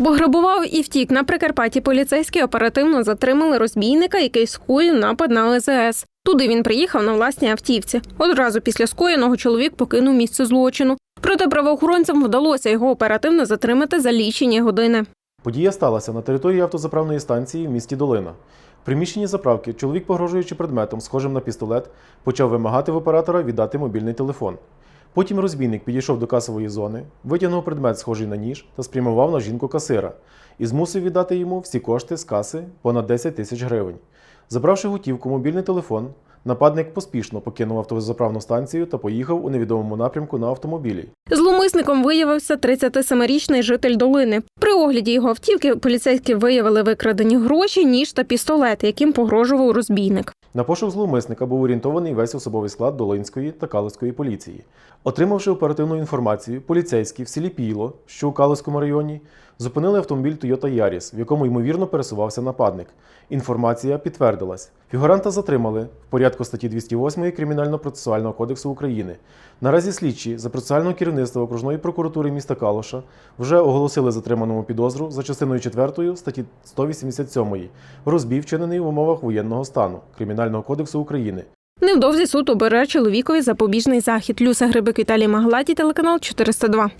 Бо грабував і втік на Прикарпатті поліцейські оперативно затримали розбійника, який скоїв напад на ЛЗС. Туди він приїхав на власній автівці. Одразу після скоєного чоловік покинув місце злочину. Проте правоохоронцям вдалося його оперативно затримати за лічені години. Подія сталася на території автозаправної станції в місті Долина. В приміщенні заправки чоловік, погрожуючи предметом, схожим на пістолет, почав вимагати в оператора віддати мобільний телефон. Потім розбійник підійшов до касової зони, витягнув предмет, схожий на ніж, та спрямував на жінку касира і змусив віддати йому всі кошти з каси понад 10 тисяч гривень. Забравши готівку, мобільний телефон, нападник поспішно покинув автозаправну станцію та поїхав у невідомому напрямку на автомобілі. Зловмисником виявився 37-річний житель долини. При огляді його автівки поліцейські виявили викрадені гроші, ніж та пістолет, яким погрожував розбійник. На пошук зловмисника був орієнтований весь особовий склад Долинської та Калицької поліції. Отримавши оперативну інформацію, поліцейські в селі Піло, що у Калицькому районі, зупинили автомобіль Toyota Yaris, в якому ймовірно пересувався нападник. Інформація підтвердилась. Фігуранта затримали в порядку статті 208 Кримінально-процесуального кодексу України. Наразі слідчі за процесуального керівництва окружної прокуратури міста Калуша вже оголосили затриманому підозру за частиною 4 статті 187 розбій, вчинений в умовах воєнного стану Кримінального кодексу України. Невдовзі суд обере чоловікові запобіжний захід. Люся Грибик Віталій Магладій, телеканал 402.